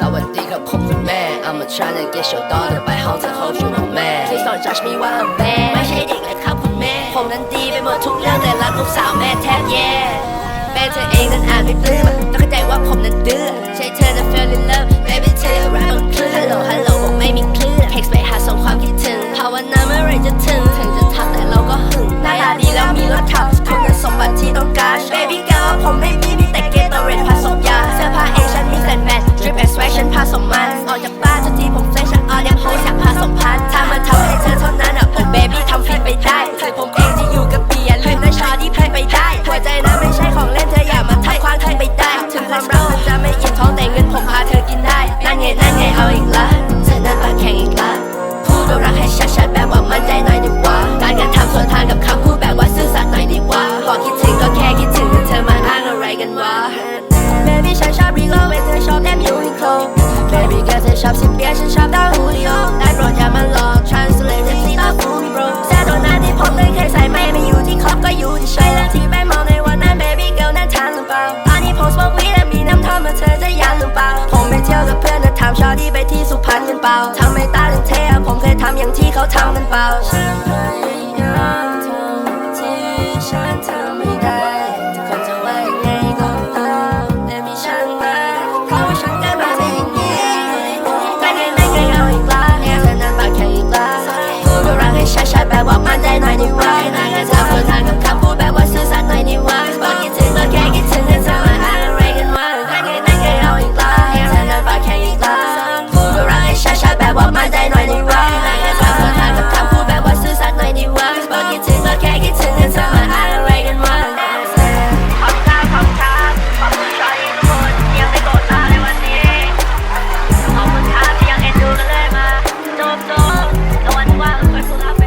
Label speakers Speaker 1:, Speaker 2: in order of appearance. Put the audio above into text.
Speaker 1: สวัสดีครับผมคุณแม่ I'm a trying to get your daughter by how to hold you no man Please don't judge me while I'm bad ไม่ใช่เด็กเลยครับคุณแม่ ผมนั้นดีไปหมดทุกเรื่องแต่รักลูกสาวแม่แทบแย่แม่เธอเองนั้นอาจไม่ปลื้มต้องเข้าใจว่าผมนั้นดื้อใช่เธอจะ feel in love baby เธอรักมันคลื่นฮัลโหลฮัลโหลบอกไม่มีคลื่น text ไปหาส่งความคิดถึงภาวนาเมื่อไรจะถึง ชอบสิเปียฉันชอบดาวฮูริโอได้โปรดอย่ามาหลอก translate เรื่องที่ตาฟูมีโปรแซ่โดนัทที่ผมเคยใส่ไม่ไม่อยู่ที่คอบก็อยู่ที่ใช้และที่ไปมองในวันนั้น baby girl นั่นทันหรือเปล่าตอนนี้ผมสมองวีและมีน้ำท่อมมาเธอจะยันหรือเปล่า ผมไปเที่ยวกับเพื่อนแล้วทำชอที่ไปที่สุพรรณกันเปล่าทำให้ตาถึงเท่ผมเคยทำอย่างที่เขาทำกันเปล่าฉันพยายามทำที่ฉันทำไม่ได้ แค่ขอบคุณขอบขอบคุณทุกคนยังไม่โกรธเราในวันนี้ ขอบคุณครับยังเอ็นดูกันเลยมาจบจ๊บตะวันว่างคอยพูดรับ